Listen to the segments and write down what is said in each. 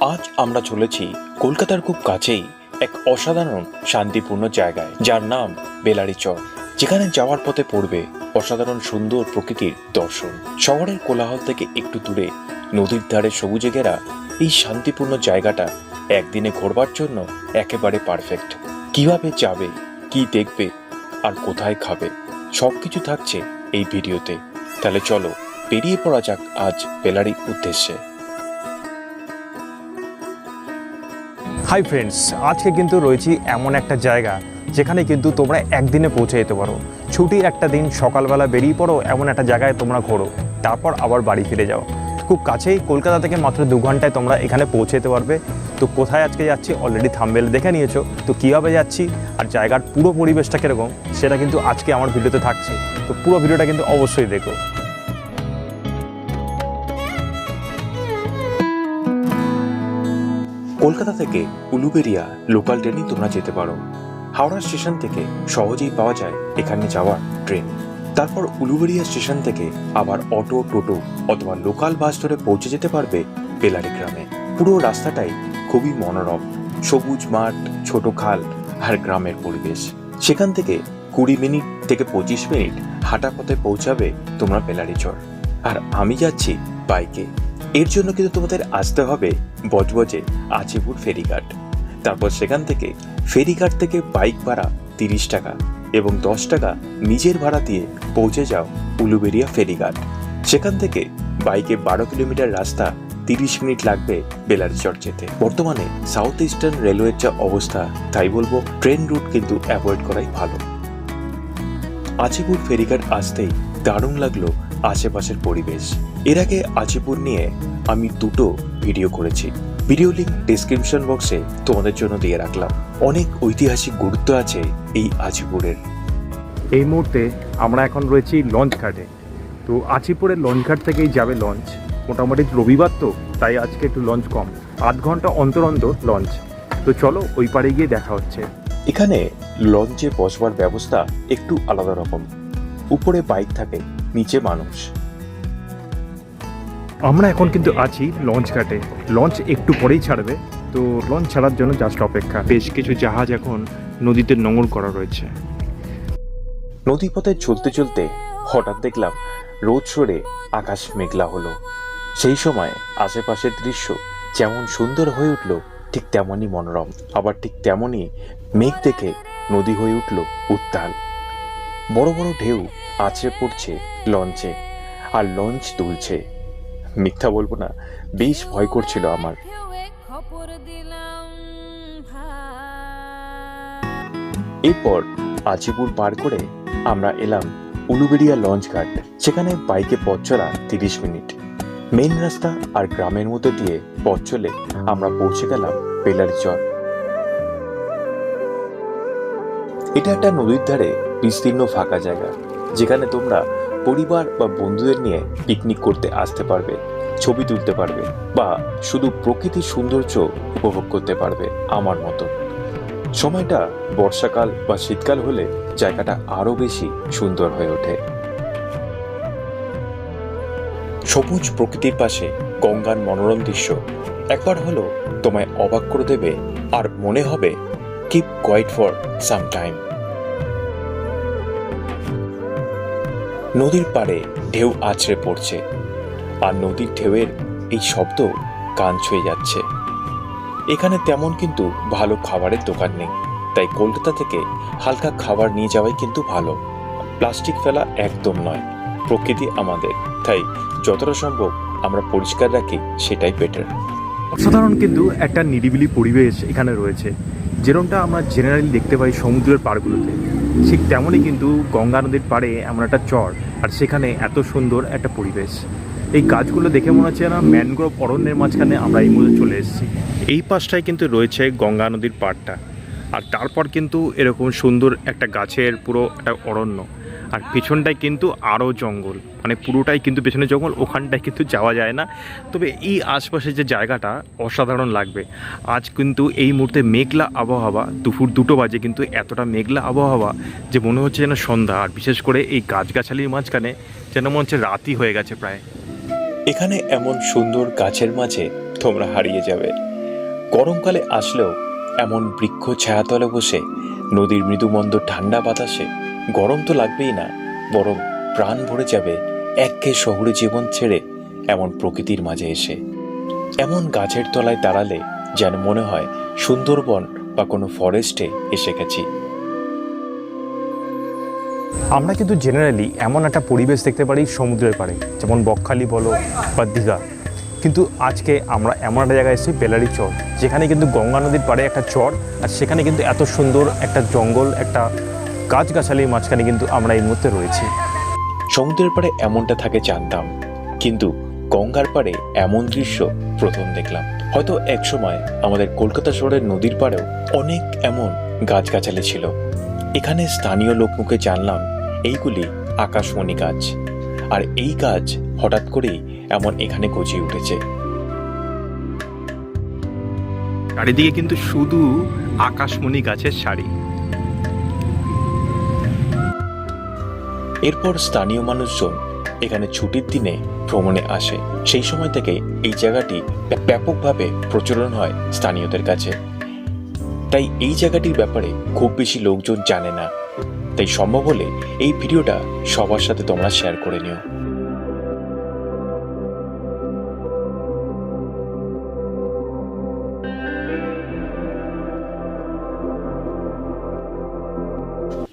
আজ আমরা চলেছি কলকাতার খুব কাছেই এক অসাধারণ শান্তিপূর্ণ জায়গায়, যার নাম বেলারি বেলারিচর যেখানে যাওয়ার পথে পড়বে অসাধারণ সুন্দর প্রকৃতির দর্শন। শহরের কোলাহল থেকে একটু দূরে, নদীর ধারে সবুজে ঘেরা এই শান্তিপূর্ণ জায়গাটা একদিনে ঘোরবার জন্য একেবারে পারফেক্ট। কীভাবে যাবে, কি দেখবে আর কোথায় খাবে, সবকিছু থাকছে এই ভিডিওতে। তাহলে চলো, বেরিয়ে পড়া যাক আজ বেলারির উদ্দেশ্যে। হাই ফ্রেন্ডস আজকে কিন্তু রয়েছি এমন একটা জায়গা যেখানে কিন্তু তোমরা একদিনে পৌঁছে যেতে পারো। ছুটির একটা দিন, সকালবেলা বেরিয়ে পড়ো, এমন একটা জায়গায় তোমরা ঘোরো। তারপর আবার বাড়ি ফিরে যাও। খুব কাছেই কলকাতা থেকে মাত্র দু ঘন্টায় তোমরা এখানে পৌঁছে যেতে পারবে। তো কোথায় আজকে যাচ্ছি অলরেডি থাম্বেল দেখে নিয়েছো। তো কীভাবে যাচ্ছি আর জায়গার পুরো পরিবেশটা কীরকম, সেটা কিন্তু আজকে আমার ভিডিওতে থাকছে। তো পুরো ভিডিওটা কিন্তু অবশ্যই দেখো। কলকাতা থেকে উলুবেরিয়া লোকাল ট্রেনে তোমরা যেতে পারো। হাওড়া স্টেশন থেকে সহজেই পাওয়া যায় এখানে যাওয়ার ট্রেন। তারপর উলুবেরিয়া স্টেশন থেকে আবার অটো, টোটো অথবা লোকাল বাস ধরে পৌঁছে যেতে পারবে বেলারি গ্রামে। পুরো রাস্তাটাই খুবই মনোরম। সবুজ মাঠ, ছোট খাল আর গ্রামের পরিবেশ। সেখান থেকে কুড়ি মিনিট থেকে পঁচিশ মিনিট হাঁটা পথে পৌঁছাবে তোমরা বেলারিচর আর আমি যাচ্ছি বাইকে। এর জন্য কিন্তু তোমাদের আসতে হবে বজবজে আচিপুর ফেরিঘাট। তারপর সেখান থেকে ফেরিঘাট থেকে বাইক ভাড়া তিরিশ টাকা এবং দশ টাকা নিজের ভাড়া দিয়ে পৌঁছে যাও উলুবেরিয়া ফেরিঘাট। সেখান থেকে বাইকে বারো কিলোমিটার রাস্তা তিরিশ মিনিট লাগবে বেলারিচর যেতে বর্তমানে সাউথ ইস্টার্ন রেলওয়ের যা অবস্থা, তাই বলব ট্রেন রুট কিন্তু অ্যাভয়েড করাই ভালো। আচিপুর ফেরিঘাট আসতেই দারুণ লাগল আশেপাশের পরিবেশ। এর আগে আচিপুর নিয়ে আমি দুটো ভিডিও করেছি। ভিডিও লিঙ্ক ডিসক্রিপশন বক্সে তোমাদের জন্য দিয়ে রাখলাম। অনেক ঐতিহাসিক গুরুত্ব আছে এই আচিপুরের এই মুহূর্তে আমরা এখন রয়েছি লঞ্চ ঘাটে তো আচিপুরের লঞ্চ ঘাট থেকেই যাবে লঞ্চ মোটামুটি রবিবার তো তাই আজকে একটু লঞ্চ কম। আধ ঘণ্টা অন্তর অন্তর লঞ্চ তো চলো ওই পারে গিয়ে দেখা হচ্ছে। এখানে লঞ্চে বসবার ব্যবস্থা একটু আলাদা রকম। উপরে বাইক থাকে নিচে মানুষ। আমরা এখন কিন্তু আছি লঞ্চ ঘাটে। লঞ্চ একটু পরেই ছাড়বে। তো লঞ্চ ছাড়ার জন্য জাস্ট অপেক্ষা। বেশ কিছু জাহাজ এখন নদীতে নোঙর করা রয়েছে। নদীপথে চলতে চলতে হঠাৎ দেখলাম রোদ সরে আকাশ মেঘলা হলো। সেই সময় আশেপাশের দৃশ্য যেমন সুন্দর হয়ে উঠল, ঠিক তেমনই মনোরম। আবার ঠিক তেমনই মেঘ দেখে নদী হয়ে উঠল উত্তাল। বড় বড় ঢেউ আছড়ে পড়ছে লঞ্চে আর লঞ্চ তুলছে মিথ্যা বলব না, বেশ ভয় করছিল আমার। এরপর আজিপুর পার করে আমরা এলাম উলুবেড়িয়া লঞ্চ ঘাট সেখানে বাইকে পথ চলা তিরিশ মিনিট। মেন রাস্তা আর গ্রামের মধ্যে দিয়ে পথ চলে আমরা পৌঁছে গেলাম বেলারিচর এটা একটা নদীর ধারে বিস্তীর্ণ ফাঁকা জায়গা, যেখানে তোমরা পরিবার বা বন্ধুদের নিয়ে পিকনিক করতে আসতে পারবে, ছবি তুলতে পারবে বা শুধু প্রকৃতির সৌন্দর্য উপভোগ করতে পারবে আমার মতো। সময়টা বর্ষাকাল বা শীতকাল হলে জায়গাটা আরও বেশি সুন্দর হয়ে ওঠে। সবুজ প্রকৃতির পাশে গঙ্গার মনোরম দৃশ্য একবার হলো তোমায় অবাক করে দেবে আর মনে হবে keep quiet for some time নদীর পাড়ে ঢেউ আছড়ে পড়ছে, আর নদীর ঢেউয়ের এই শব্দ কান ছুঁয়ে যাচ্ছে। এখানে তেমন কিন্তু ভালো খাবারের দোকান নেই, তাই কলকাতা থেকে হালকা খাবার নিয়ে যাওয়াই কিন্তু ভালো। প্লাস্টিক ফেলা একদম নয়, প্রকৃতি আমাদের, তাই যতটা সম্ভব আমরা পরিষ্কার রাখি, সেটাই বেটার অসাধারণ কিন্তু একটা নিরিবিলি পরিবেশ এখানে রয়েছে। যেরকমটা আমরা জেনারেলি দেখতে পাই সমুদ্রের পাড়গুলোতে, ঠিক তেমনই কিন্তু গঙ্গা নদীর পাড়ে এমন একটা চর, আর সেখানে এত সুন্দর একটা পরিবেশ। এই গাছগুলো দেখে মনে হচ্ছে না ম্যানগ্রোভ অরণ্যের মাঝখানে আমরা এই মুহূর্তে চলে এসেছি। এই পাশটায় কিন্তু রয়েছে গঙ্গা নদীর পাড়টা, আর তারপর কিন্তু এরকম সুন্দর একটা গাছের পুরো একটা অরণ্য। আর পিছনটায় কিন্তু আরও জঙ্গল। মানে পুরোটাই কিন্তু পেছনে জঙ্গল, ওখানটায় কিন্তু যাওয়া যায় না। তবে এই আশপাশের যে জায়গাটা অসাধারণ লাগবে। আজ কিন্তু এই মুহূর্তে মেঘলা আবহাওয়া, দুপুর দুটো বাজে কিন্তু এতটা মেঘলা আবহাওয়া যে মনে হচ্ছে যেন সন্ধ্যা। আর বিশেষ করে এই গাছগাছালির মাঝখানে যেন মনে হচ্ছে রাতই হয়ে গেছে প্রায়। এখানে এমন সুন্দর গাছের মাঝে তোমরা হারিয়ে যাবে। গরমকালে আসলেও এমন বৃক্ষ ছায়াতলে বসে নদীর মৃদুমন্দ ঠান্ডা বাতাসে গরম তো লাগবেই না, বরং প্রাণ ভরে যাবে একঘে শহুরে জীবন ছেড়ে এমন প্রকৃতির মাঝে এসে। এমন গাছের তলায় দাঁড়ালে যেন মনে হয় সুন্দরবন বা কোনো ফরেস্টে এসে গেছি। আমরা কিন্তু জেনারেলি এমন একটা পরিবেশ দেখতে পারি সমুদ্রের পাড়ে, যেমন বকখালি বলো বা দীঘা। কিন্তু আজকে আমরা এমন একটা জায়গায় এসেছি, বেলারি চর, যেখানে কিন্তু গঙ্গা নদীর পাড়ে একটা চর, আর সেখানে কিন্তু এত সুন্দর একটা জঙ্গল, একটা গাছগাছালির মাঝখানে কিন্তু আমরা এই মুহূর্তে রয়েছি। সমুদ্রের পাড়ে এমনটা থাকে জানতাম কিন্তু গঙ্গার পাড়ে এমন দৃশ্য প্রথম দেখলাম। হয়তো একসময় আমাদের কলকাতা শহরের নদীর পাড়েও অনেক এমন গাছগাছালি ছিল। এখানে স্থানীয় লোকমুখে জানলাম এইগুলি আকাশমণি গাছ। আর এই গাছ হঠাৎ করেই এমন এখানে গজিয়ে উঠেছে। চারিদিকে কিন্তু শুধু আকাশমণি গাছের শাড়ি এরপর স্থানীয় মানুষজন এখানে ছুটির দিনে ভ্রমণে আসে। সেই সময় থেকে এই জায়গাটি ব্যাপকভাবে প্রচলন হয় স্থানীয়দের কাছে। তাই এই জায়গাটির ব্যাপারে খুব বেশি লোকজন জানে না। তাই সম্ভব হলে এই ভিডিওটা সবার সাথে তোমরা শেয়ার করে নিও।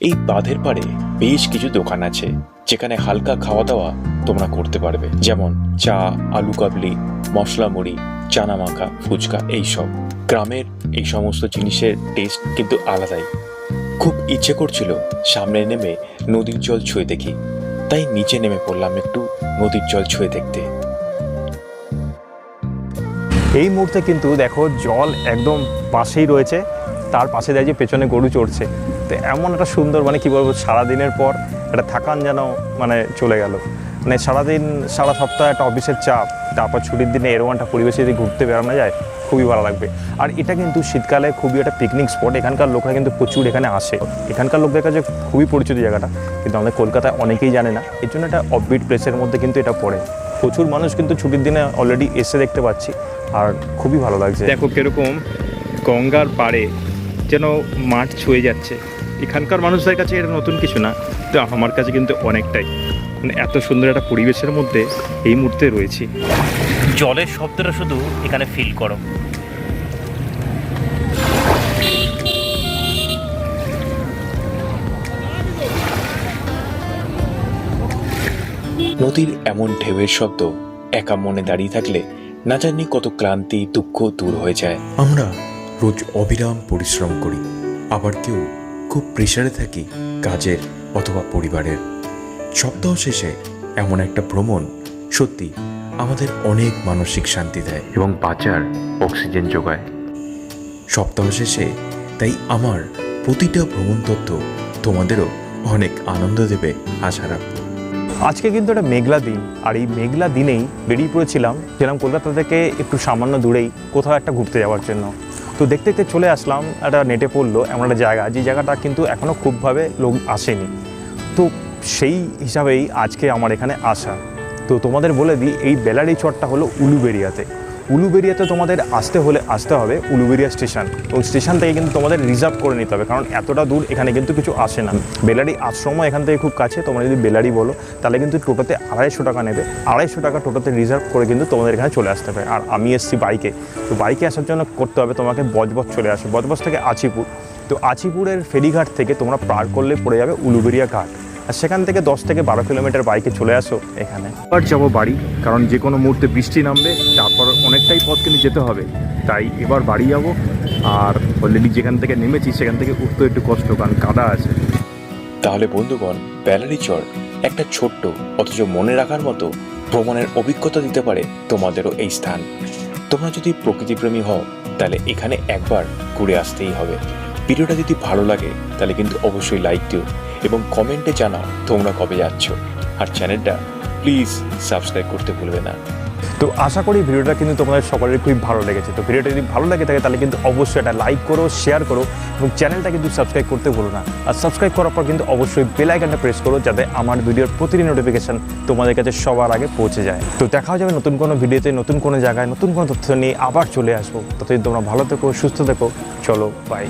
এই বাঁধের পাড়ে বেশ কিছু দোকান আছে, যেখানে হালকা খাওয়া দাওয়া তোমরা করতে পারবে। যেমন চা, আলু কাবলি, মশলা মুড়ি, চানা মাখা, ফুচকা, এইসব। গ্রামের এই সমস্ত জিনিসের টেস্ট কিন্তু আলাদাই। খুব ইচ্ছে করছিল সামনে নেমে নদীর জল ছুঁয়ে দেখি। তাই নিচে নেমে পড়লাম একটু নদীর জল ছুঁয়ে দেখতে। এই মুহূর্তে কিন্তু দেখো জল একদম পাশেই রয়েছে। তার পাশে দেখছি পেছনে গরু চড়ছে। তো এমন একটা সুন্দর মানে কি বলব, সারাদিনের পর একটা থাকান যেন মানে চলে গেল। মানে সারাদিন, সারা সপ্তাহে একটা অফিসের চাপ, তারপর ছুটির দিনে এরকম একটা পরিবেশে যদি ঘুরতে বেড়ানো যায়, খুবই ভালো লাগবে। আর এটা কিন্তু শীতকালে খুবই একটা পিকনিক স্পট এখানকার লোকরা কিন্তু প্রচুর এখানে আসে। এখানকার লোকদের কাছে খুবই পরিচিত জায়গাটা, কিন্তু আমাদের কলকাতায় অনেকেই জানে না। এর জন্য একটা অফবিট প্লেসের মধ্যে কিন্তু এটা পড়ে। প্রচুর মানুষ কিন্তু ছুটির দিনে অলরেডি এসে দেখতে পাচ্ছি, আর খুবই ভালো লাগছে। দেখো কীরকম গঙ্গার পাড়ে যেন মাঠ ছুঁয়ে যাচ্ছে। এখানকার মানুষদের কাছে এটা নতুন কিছু না তো আমার কাছে কিন্তু অনেকটাই। মানে এত সুন্দর একটা পরিবেশের মধ্যে এই মুহূর্তে রয়েছি। জলের শব্দটা শুধু এখানে ফিল করো। নদীর এমন ঢেউয়ের শব্দ একা মনে দাঁড়িয়ে থাকলে না জানি কত ক্লান্তি দুঃখ দূর হয়ে যায়। আমরা রোজ অবিরাম পরিশ্রম করি আবার কেউ খুব প্রেশারে থাকি কাজের অথবা পরিবারের। সপ্তাহ শেষে এমন একটা ভ্রমণ সত্যি আমাদের অনেক মানসিক শান্তি দেয়। এবং বাঁচার অক্সিজেন যোগায়। সপ্তাহ শেষে তাই আমার প্রতিটা ভ্রমণ তথ্য তোমাদেরও অনেক আনন্দ দেবে আশা রাখব। আজকে কিন্তু একটা মেঘলা দিন আর এই মেঘলা দিনেই বেরিয়ে পড়েছিলাম। যেরকম কলকাতা থেকে একটু সামান্য দূরেই কোথাও একটা ঘুরতে যাওয়ার জন্য। তো দেখতে দেখতে চলে আসলাম, একটা নেটে পড়ল এমন একটা জায়গা। যে জায়গাটা কিন্তু এখনও খুবভাবে লোক আসেনি। তো সেই হিসাবেই আজকে আমার এখানে আসা। তো তোমাদের বলে দিই, এই বেলারি চরটা হলো উলুবেরিয়াতে। উলুবেরিয়াতে তোমাদের আসতে হলে আসতে হবে, উলুবেরিয়া স্টেশন। এবং স্টেশন থেকে কিন্তু তোমাদের রিজার্ভ করে নিতে হবে, কারণ এতটা দূর এখানে কিন্তু কিছু আসে না। বেলারি আশ্রমও এখান থেকে খুব কাছে, তোমরা যদি বেলারি বলো, তাহলে কিন্তু টোটোতে আড়াইশো টাকা নেবে। আড়াইশো টাকা টোটোতে রিজার্ভ করে কিন্তু তোমাদের এখানে চলে আসতে হবে। আর আমি এসেছি বাইকে। তো বাইকে আসার জন্য করতে হবে তোমাকে বজবজ চলে আসে, বজবজ থেকে আছিপুর তো আছিপুরের ফেরিঘাট থেকে তোমরা পার করলে পড়ে যাবে উলুবেরিয়া ঘাট। আর সেখান থেকে দশ থেকে বারো কিলোমিটার বাইকে চলে আসো এখানে। এবার যাব বাড়ি কারণ যে কোনো মুহূর্তে বৃষ্টি নামবে তারপর অনেকটাই পথ কিন্তু যেতে হবে। তাই এবার বাড়ি যাব আর অলরেডি যেখান থেকে নেমেছি সেখান থেকে উঠতে একটু কষ্ট কারণ কাদা আছে। তাহলে বন্ধুগণ ব্যালারি চর একটা ছোট্ট অথচ মনে রাখার মতো ভ্রমণের অভিজ্ঞতা দিতে পারে তোমাদেরও এই স্থান। তোমরা যদি প্রকৃতিপ্রেমী হও তাহলে এখানে একবার ঘুরে আসতেই হবে। ভিডিওটা যদি ভালো লাগে, তাহলে কিন্তু অবশ্যই লাইক দিও এবং কমেন্টে জানাও তোমরা কবে যাচ্ছ। আর চ্যানেলটা প্লিজ সাবস্ক্রাইব করতে ভুলবে না। তো আশা করি ভিডিওটা কিন্তু তোমাদের সকলের খুবই ভালো লেগেছে। তো ভিডিওটা যদি ভালো লাগে থাকে, তাহলে কিন্তু অবশ্যই এটা লাইক করো শেয়ার করো এবং চ্যানেলটা কিন্তু সাবস্ক্রাইব করতে ভুলো না। আর সাবস্ক্রাইব করার পর কিন্তু অবশ্যই বেল আইকনটা প্রেস করো, যাতে আমার ভিডিওর প্রতিটি নোটিফিকেশন তোমাদের কাছে সবার আগে পৌঁছে যায়। তো দেখা যাবে নতুন কোনো ভিডিওতে নতুন কোনো জায়গায়, নতুন কোনো তথ্য নিয়ে আবার চলে আসব। ততদিন তোমরা ভালো থেকো, সুস্থ থেকো। চলো বাই